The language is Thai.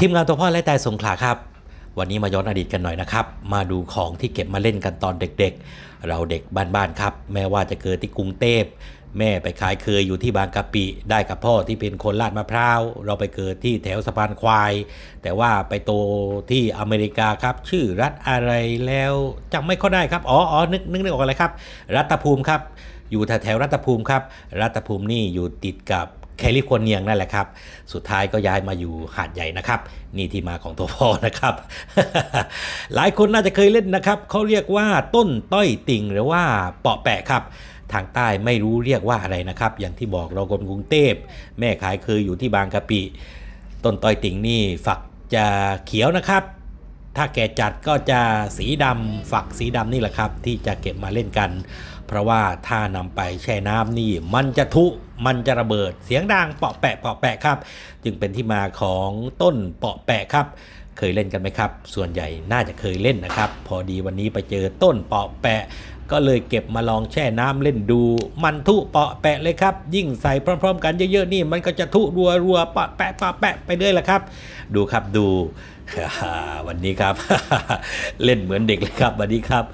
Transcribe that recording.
ทีมงานตัวพ่อและแต่สงขลาครับ วันนี้มาย้อนอดีตกันหน่อยนะครับ มาดูของที่เก็บมาเล่นกันตอนเด็กๆ เราเด็กบ้านๆครับ แม้ว่าจะเกิดที่กรุงเทพแม่ไปขายเคยอยู่ที่บางกะปิ ได้กับพ่อที่เป็นคนลาดมะพร้าว เราไปเกิดที่แถวสะพานควาย แต่ว่าไปโตที่อเมริกาครับ ชื่อรัฐอะไรแล้วจำไม่ค่อยได้ครับ อ๋ออ๋อนึกนึกนึกออกอะไรครับ รัฐภูมิครับ อยู่แถวๆรัฐภูมิครับ รัฐภูมินี่อยู่ติดกับ แคลิฟอร์เนียนั่นแหละครับ สุดท้ายก็ย้ายมาอยู่หาดใหญ่นะครับ นี่ที่มาของตัวพ่อนะครับ หลายคนน่าจะเคยเล่นนะครับเขาเรียกว่าต้นต้อยติ่งหรือว่าเปาะแปะครับทางใต้ไม่รู้เรียกว่าอะไรนะครับ อย่างที่บอกเราคนกรุงเทพแม่ขายเคยอยู่ที่บางกะปิ ต้นต้อยติ่งนี่ฝักจะเขียวนะครับ ถ้าแก่จัดก็จะสีดำฝักสีดำนี่แหละครับ ที่จะเก็บมาเล่นกัน เพราะว่าถ้านำไปแช่น้ำนี่ มันจะทุมันจะระเบิดเสียงดังเปาะแปะเปาะแปะครับ จึงเป็นที่มาของต้นเปาะแปะครับ เคยเล่นกันไหมครับ ส่วนใหญ่น่าจะเคยเล่นนะครับ พอดีวันนี้ไปเจอต้นเปาะแปะ ก็เลยเก็บมาลองแช่น้ำเล่นดู มันทุเปาะแปะเลยครับ ยิ่งใส่พร้อม ๆ กันเยอะๆนี่ มันก็จะทุรัวรัวเปาะแปะเปาะแปะไปเรื่อยละครับ ดูครับดูวันนี้ครับ เล่นเหมือนเด็กเลยครับวันนี้ครับ